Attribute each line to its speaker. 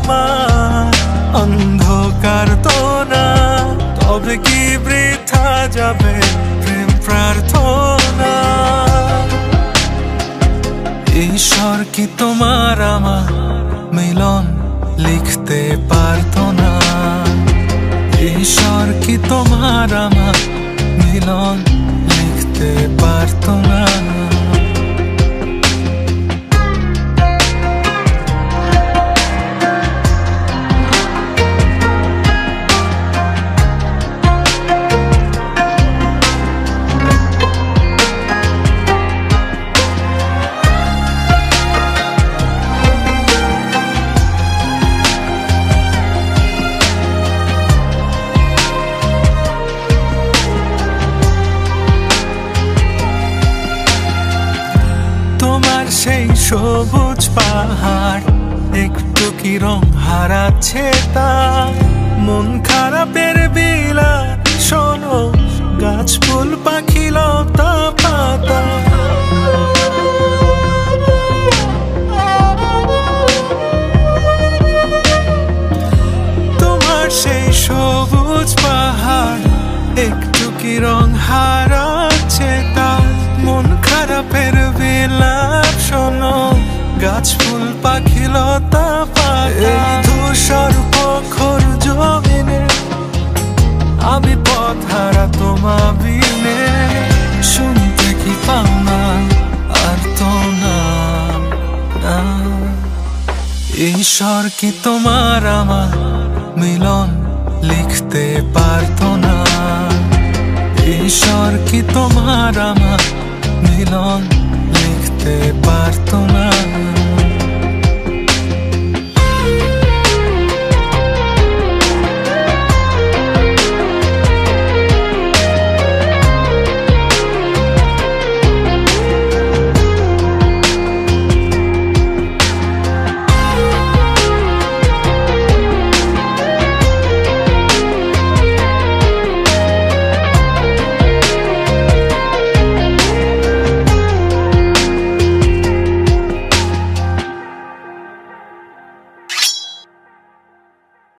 Speaker 1: আমার অন্ধকার তো না তবে কি বৃথা যাবে প্রেম প্রার্থনা? ঈশ্বর কি তোমার আমার মিলন লিখতে পারতো না? ঈশ্বর কি তোমার আমার মিলন লিখতে পারতো না? সেই সবুজ পাহাড়, একটু কি রং হারাচ্ছে তা মন খারাপের বিলা শোনো, গাছ, ফুল, পাখি, লতা, পাতা। তোমার সেই সবুজ পাহাড়, একটু কি রং হারাচ্ছে তার? মন খারাপের পাখি লতা পাতা ধূসর পখর জমিনে আমি পথ হারা তোমা বিনে। শুনতে কি পাও না, আর তো না ঈশ্বর কি তোমার আমার মিলন লিখতে পারতো না? ঈশ্বর কি তোমার আমার মিলন লিখতে পারতো না?